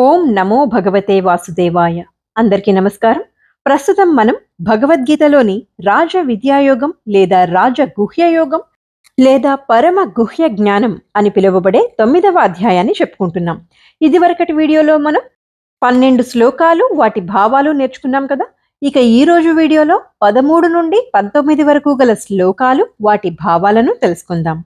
ఓం నమో భగవతే వాసుదేవాయ. అందరికీ నమస్కారం. ప్రస్తుతం మనం భగవద్గీతలోని రాజ విద్యాయోగం లేదా రాజ గుహ్యయోగం లేదా పరమ గుహ్య జ్ఞానం అని పిలువబడే తొమ్మిదవ అధ్యాయాన్ని చెప్పుకుంటున్నాం. ఇదివరకటి వీడియోలో మనం పన్నెండు శ్లోకాలు వాటి భావాలు నేర్చుకున్నాం కదా. ఇక ఈ రోజు వీడియోలో పదమూడు నుండి పంతొమ్మిది వరకు గల శ్లోకాలు వాటి భావాలను తెలుసుకుందాం.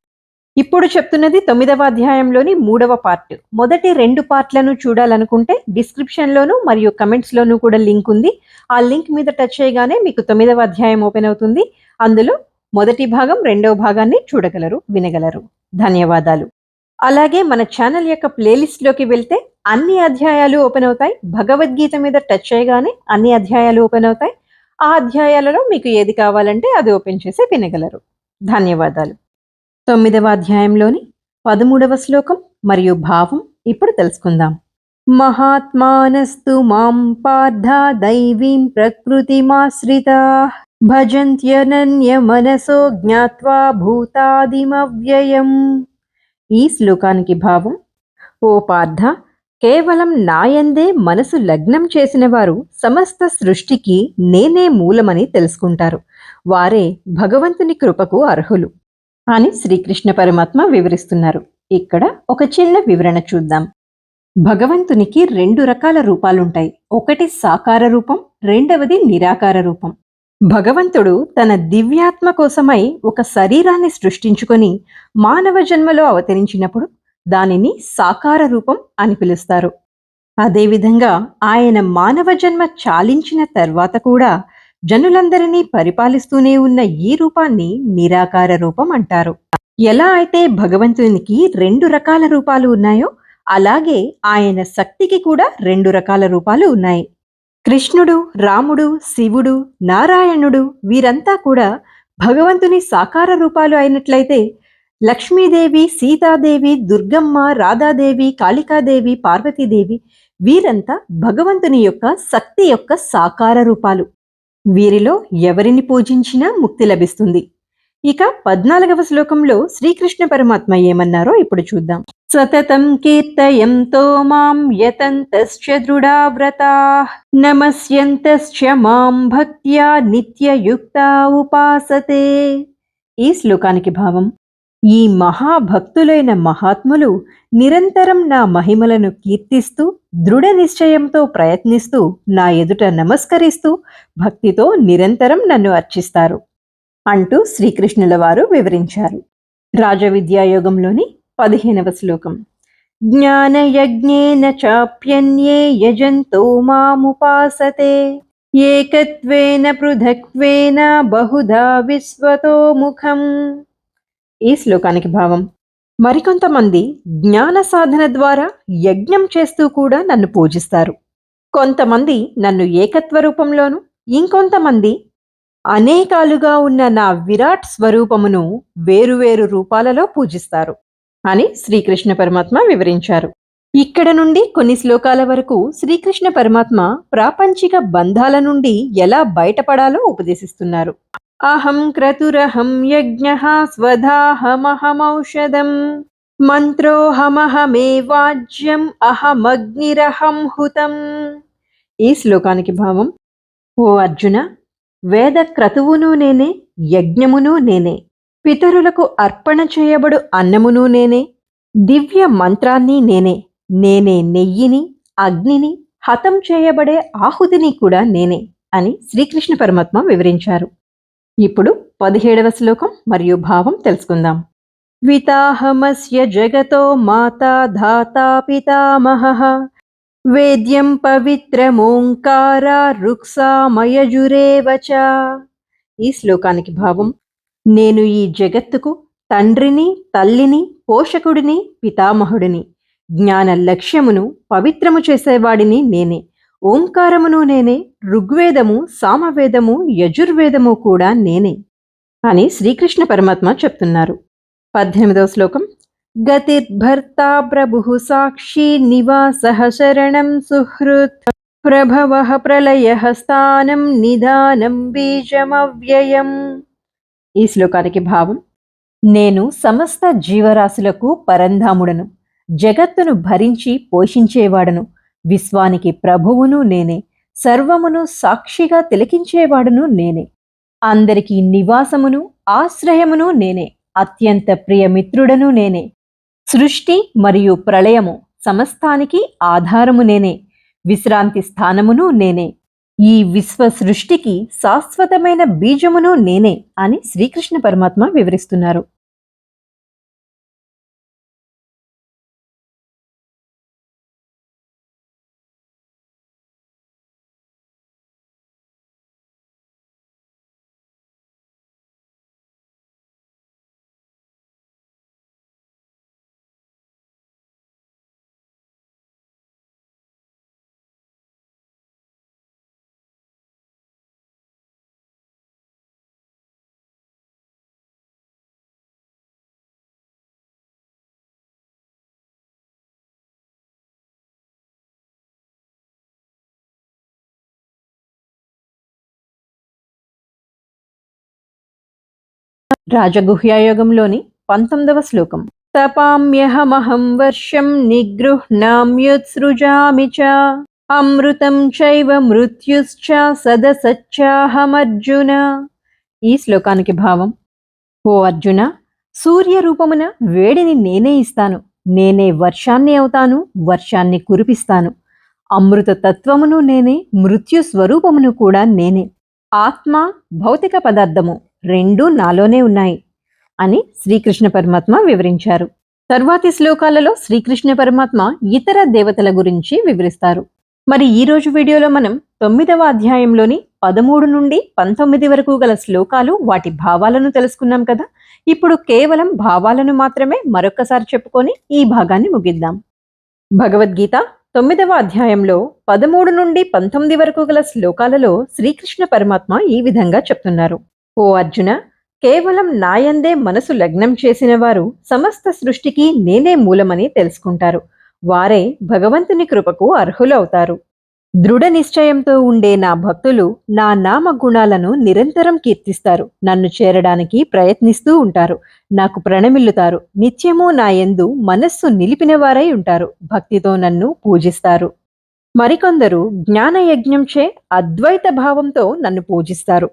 ఇప్పుడు చెప్తున్నది తొమ్మిదవ అధ్యాయంలోని మూడవ పార్ట్ మొదటి రెండు పార్ట్లను చూడాలనుకుంటే డిస్క్రిప్షన్లోను మరియు కమెంట్స్లోనూ కూడా లింక్ ఉంది. ఆ లింక్ మీద టచ్ చేయగానే మీకు తొమ్మిదవ అధ్యాయం ఓపెన్ అవుతుంది. అందులో మొదటి భాగం రెండవ భాగాన్ని చూడగలరు వినగలరు. ధన్యవాదాలు. అలాగే మన ఛానల్ యొక్క ప్లేలిస్ట్లోకి వెళ్తే అన్ని అధ్యాయాలు ఓపెన్ అవుతాయి. భగవద్గీత మీద టచ్ చేయగానే అన్ని అధ్యాయాలు ఓపెన్ అవుతాయి. ఆ అధ్యాయాలలో మీకు ఏది కావాలంటే అది ఓపెన్ చేసి వినగలరు. ధన్యవాదాలు. తొమ్మిదవ అధ్యాయంలోని పదమూడవ శ్లోకం మరియు భావం ఇప్పుడు తెలుసుకుందాం. మహాత్మానస్తు మాం పార్థ దైవీం ప్రకృతిమాశ్రితా భజంత్యనన్య మనసో జ్ఞాత్వా భూతాదిమవ్యయం. ఈ శ్లోకానికి భావం ఓ పార్థ కేవలం నాయందే మనసు లగ్నం చేసిన వారు సమస్త సృష్టికి నేనే మూలమని తెలుసుకుంటారు. వారే భగవంతుని కృపకు అర్హులు. అని శ్రీకృష్ణ పరమాత్మ వివరిస్తున్నారు. ఇక్కడ ఒక చిన్న వివరణ చూద్దాం. భగవంతునికి రెండు రకాల రూపాలుంటాయి. ఒకటి సాకార రూపం రెండవది నిరాకార రూపం. భగవంతుడు తన దివ్యాత్మ కోసమై ఒక శరీరాన్ని సృష్టించుకొని మానవ జన్మలో అవతరించినప్పుడు దానిని సాకార రూపం అని పిలుస్తారు. అదేవిధంగా ఆయన మానవ జన్మ చాలించిన తర్వాత కూడా జనులందరినీ పరిపాలిస్తూనే ఉన్న ఈ రూపాన్ని నిరాకార రూపం అంటారు. ఎలా అయితే భగవంతునికి రెండు రకాల రూపాలు ఉన్నాయో అలాగే ఆయన శక్తికి కూడా రెండు రకాల రూపాలు ఉన్నాయి. కృష్ణుడు రాముడు శివుడు నారాయణుడు వీరంతా కూడా భగవంతుని సాకార రూపాలు అయినట్లయితే లక్ష్మీదేవి సీతాదేవి దుర్గమ్మ రాధాదేవి కాళికాదేవి పార్వతీదేవి వీరంతా భగవంతుని యొక్క శక్తి యొక్క సాకార రూపాలు. వీరిలో ఎవరిని పూజించినా ముక్తి లభిస్తుంది. ఇక పద్నాలుగవ శ్లోకంలో శ్రీకృష్ణ పరమాత్మ ఏమన్నారో ఇప్పుడు చూద్దాం. సతతం కీర్తయంతో మాం యతంతశ్చ దృఢావ్రతా నమస్యంతశ్చ మాం భక్త్యా నిత్యయుక్తా ఉపాసతే. ఈ శ్లోకానికి భావం ఈ మహాభక్తులైన మహాత్ములు నిరంతరం నా మహిమలను కీర్తిస్తూ దృఢ నిశ్చయంతో ప్రయత్నిస్తూ నా ఎదుట నమస్కరిస్తూ భక్తితో నిరంతరం నన్ను అర్చిస్తారు అంటూ శ్రీకృష్ణుల వారు వివరించారు. రాజవిద్యాయోగంలోని పదిహేనవ శ్లోకం. జ్ఞానయజ్ఞేన చాప్యన్యే యజంతో మాముపాసతే ఏకత్వేన పృథక్వేన బహుధా విశ్వతో ముఖం ఈ శ్లోకానికి భావం. మరికొంతమంది జ్ఞాన సాధన ద్వారా యజ్ఞం చేస్తూ కూడా నన్ను పూజిస్తారు. కొంతమంది నన్ను ఏకత్వ రూపంలోను ఇంకొంతమంది అనేకాలుగా ఉన్న నా విరాట్ స్వరూపమును వేరువేరు రూపాలలో పూజిస్తారు అని శ్రీకృష్ణ పరమాత్మ వివరించారు. ఇక్కడ నుండి కొన్ని శ్లోకాల వరకు శ్రీకృష్ణ పరమాత్మ ప్రాపంచిక బంధాల నుండి ఎలా బయటపడాలో ఉపదేశిస్తున్నారు. అహం క్రతురహం యజ్ఞ స్వధాహమహమౌషధం మంత్రోహమహమే వాజ్యం అహమగ్నిరహం హుతం ఈ శ్లోకానికి భావం ఓ అర్జున వేద క్రతువును నేనే యజ్ఞమును నేనే పితరులకు అర్పణ చేయబడు అన్నమును నేనే దివ్య మంత్రాన్ని నేనే నేనే నెయ్యిని అగ్నిని హతం చేయబడే ఆహుతిని కూడా నేనే అని శ్రీకృష్ణ పరమాత్మ వివరించారు. ఇప్పుడు పదిహేడవ శ్లోకం మరియు భావం తెలుసుకుందాం. వితాహమస్య జగతో మాతా ధాతా పితామహ. వేద్యం పవిత్రమోంకారా రుక్సామయజురేవచ ఈ శ్లోకానికి భావం నేను ఈ జగత్తుకు తండ్రిని తల్లిని పోషకుడిని పితామహుడిని జ్ఞాన లక్ష్యమును పవిత్రము చేసేవాడిని నేనే. ఓంకారమును నేనే ఋగ్వేదము సామవేదము యజుర్వేదము కూడా నేనే అని శ్రీకృష్ణ పరమాత్మ చెప్తున్నారు. పద్దెనిమిదవ శ్లోకం. గతిర్భర్తా ప్రభు సాక్షి నివాస శరణం సుహృత్ ప్రభవ ప్రళయ స్థానం నిదానం బీజమవ్యయం. ఈ శ్లోకానికి భావం నేను సమస్త జీవరాశులకు పరంధాముడను జగత్తును భరించి పోషించేవాడను విశ్వానికి ప్రభువును నేనే సర్వమును సాక్షిగా తిలకించేవాడును నేనే. అందరికీ నివాసమును ఆశ్రయమును నేనే అత్యంత ప్రియమిత్రుడను నేనే. సృష్టి మరియు ప్రళయము సమస్తానికి ఆధారము నేనే విశ్రాంతి స్థానమును నేనే. ఈ విశ్వ సృష్టికి శాశ్వతమైన బీజమును నేనే అని శ్రీకృష్ణ పరమాత్మ వివరిస్తున్నారు. రాజగుహ్యాయోగంలోని పంతొమ్మిదవ శ్లోకం. తపామ్యహమహం వర్షం నిగృహ్ణామ్యుత్సృజామి చ. అమృతం చైవ మృత్యుశ్చ సదసచ్చాహమర్జున. ఈ శ్లోకానికి భావం ఓ అర్జున సూర్య రూపమున వేడిని నేనే ఇస్తాను. నేనే వర్షాన్ని అవుతాను వర్షాన్ని కురిపిస్తాను. అమృత తత్వమును నేనే మృత్యు స్వరూపమును కూడా నేనే. ఆత్మ భౌతిక పదార్థము. రెండూ నాలోనే ఉన్నాయి అని శ్రీకృష్ణ పరమాత్మ వివరించారు. తర్వాతి శ్లోకాలలో శ్రీకృష్ణ పరమాత్మ ఇతర దేవతల గురించి వివరిస్తారు. మరి ఈ రోజు వీడియోలో మనం తొమ్మిదవ అధ్యాయంలోని పదమూడు నుండి పంతొమ్మిది వరకు గల శ్లోకాలు వాటి భావాలను తెలుసుకున్నాం కదా? ఇప్పుడు కేవలం భావాలను మాత్రమే మరొకసారి చెప్పుకొని ఈ భాగాన్ని ముగిద్దాం. భగవద్గీత తొమ్మిదవ అధ్యాయంలో పదమూడు నుండి పంతొమ్మిది వరకు గల శ్లోకాలలో శ్రీకృష్ణ పరమాత్మ ఈ విధంగా చెప్తున్నారు. ఓ అర్జున కేవలం నాయందే మనసు లగ్నం చేసిన వారు సమస్త సృష్టికి నేనే మూలమని తెలుసుకుంటారు. వారే భగవంతుని కృపకు అర్హులవుతారు. దృఢ నిశ్చయంతో ఉండే నా భక్తులు నా నామ గుణాలను నిరంతరం కీర్తిస్తారు. నన్ను చేరడానికి ప్రయత్నిస్తూ ఉంటారు. నాకు ప్రణమిల్లుతారు. నిత్యము నా ఎందు మనస్సు నిలిపిన వారై ఉంటారు. భక్తితో నన్ను పూజిస్తారు. మరికొందరు జ్ఞానయజ్ఞంచే అద్వైత భావంతో నన్ను పూజిస్తారు.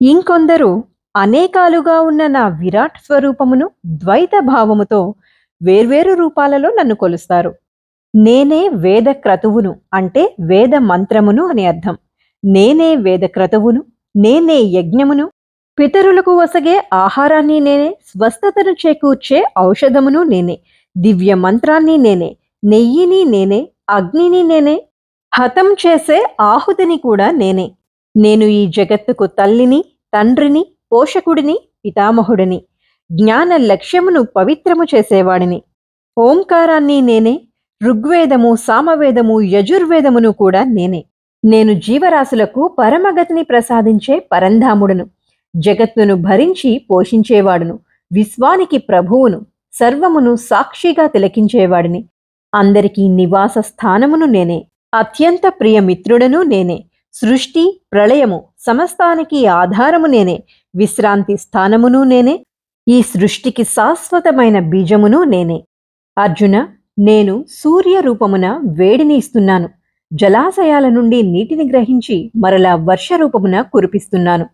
ఇంకొందరు అనేకాలుగా ఉన్న నా విరాట్ స్వరూపమును ద్వైత భావముతో వేర్వేరు రూపాలలో నన్ను కొలుస్తారు. నేనే వేద క్రతువును అంటే వేద మంత్రమును అని అర్థం. నేనే వేద క్రతువును నేనే యజ్ఞమును పితరులకు వసగే ఆహారాన్ని నేనే స్వస్థతను చేకూర్చే ఔషధమును నేనే దివ్య మంత్రాన్ని నేనే నెయ్యిని నేనే అగ్నిని నేనే హతం చేసే ఆహుతిని కూడా నేనే. నేను ఈ జగత్తుకు తల్లిని తండ్రిని పోషకుడిని పితామహుడిని జ్ఞాన లక్ష్యమును పవిత్రము చేసేవాడిని. ఓంకారాన్ని నేనే ఋగ్వేదము సామవేదము యజుర్వేదమును కూడా నేనే. నేను జీవరాశులకు పరమగతిని ప్రసాదించే పరంధాముడును. జగత్తును భరించి పోషించేవాడును. విశ్వానికి ప్రభువును సర్వమును సాక్షిగా తిలకించేవాడిని. అందరికీ నివాస స్థానమును నేనే. అత్యంత ప్రియమిత్రుడను నేనే. సృష్టి ప్రళయము సమస్తానికి ఆధారము నేనే. విశ్రాంతి స్థానమును నేనే. ఈ సృష్టికి శాశ్వతమైన బీజమును నేనే. అర్జున నేను సూర్య రూపమున వేడిని ఇస్తున్నాను జలాశయాల నుండి నీటిని గ్రహించి మరలా వర్ష రూపమున కురిపిస్తున్నాను.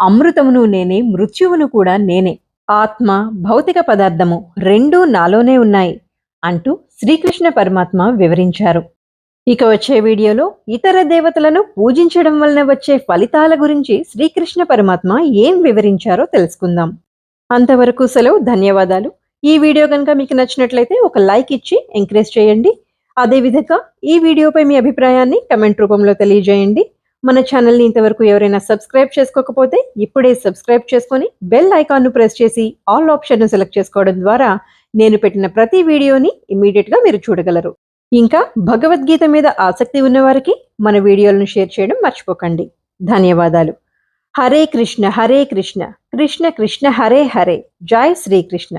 అమృతమును నేనే మృత్యువును కూడా నేనే. ఆత్మ భౌతిక పదార్థము రెండూ నాలోనే ఉన్నాయి అంటూ శ్రీకృష్ణ పరమాత్మ వివరించారు. ఇక వచ్చే వీడియోలో ఇతర దేవతలను పూజించడం వలన వచ్చే ఫలితాల గురించి శ్రీకృష్ణ పరమాత్మ ఏం వివరించారో తెలుసుకుందాం. అంతవరకు సెలవు ధన్యవాదాలు. ఈ వీడియో కనుక మీకు నచ్చినట్లయితే ఒక లైక్ ఇచ్చి ఎంకరేజ్ చేయండి. అదేవిధంగా ఈ వీడియోపై మీ అభిప్రాయాన్ని కమెంట్ రూపంలో తెలియజేయండి. మన ఛానల్ని ఇంతవరకు ఎవరైనా సబ్స్క్రైబ్ చేసుకోకపోతే ఇప్పుడే సబ్స్క్రైబ్ చేసుకొని బెల్ ఐకాన్ను ప్రెస్ చేసి ఆల్ ఆప్షన్ను సెలెక్ట్ చేసుకోవడం ద్వారా నేను పెట్టిన ప్రతి వీడియోని ఇమీడియట్గా మీరు చూడగలరు. ఇంకా భగవద్గీత మీద ఆసక్తి ఉన్నవారికి మన వీడియోలను షేర్ చేయడం మర్చిపోకండి. ధన్యవాదాలు. హరే కృష్ణ హరే కృష్ణ కృష్ణ కృష్ణ హరే హరే. జై శ్రీకృష్ణ